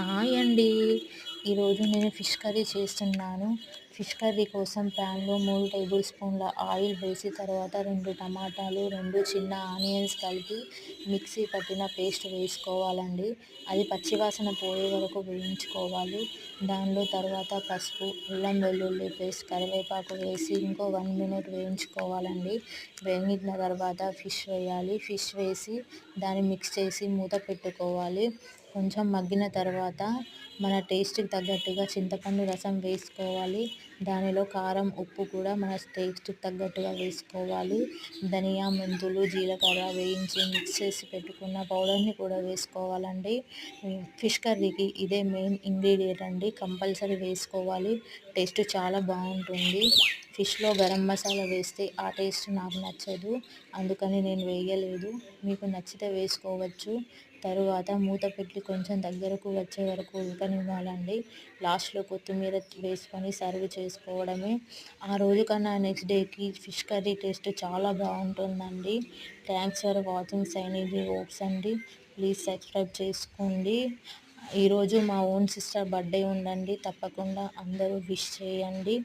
Hi అండి ఈరోజు నేను ఫిష్ కర్రీ చేస్తున్నాను. ఫిష్ కర్రీ కోసం ప్యాన్లో మూడు టేబుల్ స్పూన్ల ఆయిల్ వేసి తర్వాత రెండు టమాటాలు రెండు చిన్న ఆనియన్స్ కలిపి మిక్సీ పట్టిన పేస్ట్ వేసుకోవాలండి. అది పచ్చివాసన పోయే వరకు వేయించుకోవాలి. దానిలో తర్వాత పసుపు అల్లం వెల్లుల్లి పేస్ట్ కరివేపాకు వేసి ఇంకో వన్ మినిట్ వేయించుకోవాలండి. వేగిన తర్వాత ఫిష్ వేయాలి. ఫిష్ వేసి దాన్ని మిక్స్ చేసి మూత పెట్టుకోవాలి. కొంచెం మగ్గిన తర్వాత మన టేస్ట్కి తగ్గట్టుగా చింతపండు రసం వేసుకోవాలి. దానిలో కారం ఉప్పు కూడా మన టేస్ట్కి తగ్గట్టుగా వేసుకోవాలి. ధనియా మెంతులు జీలకర్ర వేయించి మిక్స్ చేసి పెట్టుకున్న పౌడర్ని కూడా వేసుకోవాలండి. ఫిష్ కర్రీకి ఇదే మెయిన్ ఇంగ్రీడియంట్ అండి. కంపల్సరీ వేసుకోవాలి. టేస్ట్ చాలా బాగుంటుంది. ఫిష్లో గరం మసాలా వేస్తే ఆ టేస్ట్ నాకు నచ్చదు. అందుకని నేను వేయలేదు. మీకు నచ్చితే వేసుకోవచ్చు. తరువాత మూత పెట్టి కొంచెం దగ్గరకు వచ్చే వరకు ఉడకనివ్వాలండి. లాస్ట్లో కొత్తిమీర వేసుకొని సర్వ్ చేసుకోవడమే. ఆ రోజు కన్నా నెక్స్ట్ డేకి ఫిష్ కర్రీ టేస్ట్ చాలా బాగుంటుందండి. థ్యాంక్స్ ఫర్ వాచింగ్ సైనిజీ హోప్స్ అండి. ప్లీజ్ సబ్స్క్రైబ్ చేసుకోండి. ఈరోజు మా ఓన్ సిస్టర్ బర్త్డే ఉందండి. తప్పకుండా అందరూ విష్ చేయండి.